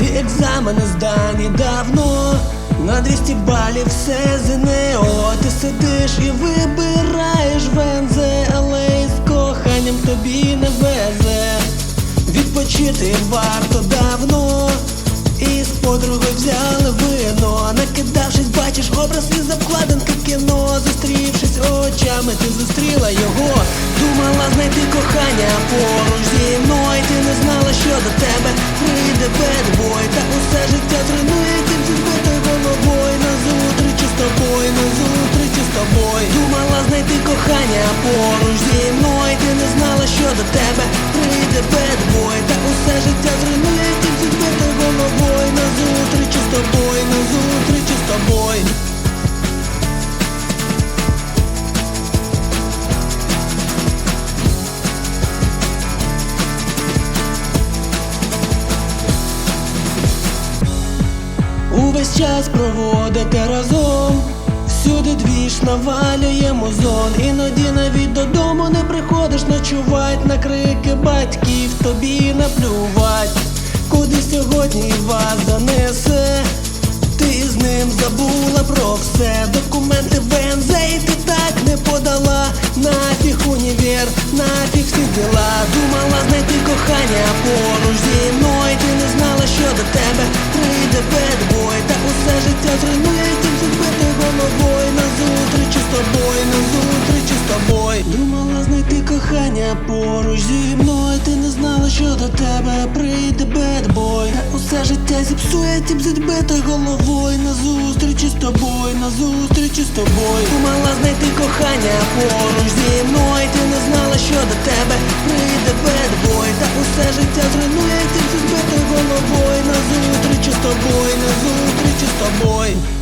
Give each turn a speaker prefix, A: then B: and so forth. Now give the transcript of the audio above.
A: Всі екзамени здані давно. На 200 балів все ЗНО Ти сидиш і вибираєш вензе, але із коханням тобі не везе. Відпочити варто давно. І з подругою взяли вино Накидавшись, бачиш образ із обкладинки кіно Зустрівшись очами, ти зустріла його Думала знайти кохання поруч зі мною Ти не знала, що до тебе Увесь час проводите разом, всюди двіж навалює музон Іноді навіть додому не приходиш ночувать На крики батьків тобі наплювать. Куди сьогодні вас занесе? Ти з ним забула про все. Документи ВНЗ і ти так не подала. Нафіг універ, нафіг всі діла. Думала знайти кохання кохання поруч зі мною Ти не знала, що до тебе прийде бедбой усе життя зіпсує тім з відбитою головою. На зустрічі з тобою, на зустрічі з тобою. Думала знайти кохання поруч зі мною. Ти не знала, що до тебе прийде бедбой Та усе життя зруйнує тім з відбитою головою. На зустрічі з тобою, на зустрічі з тобою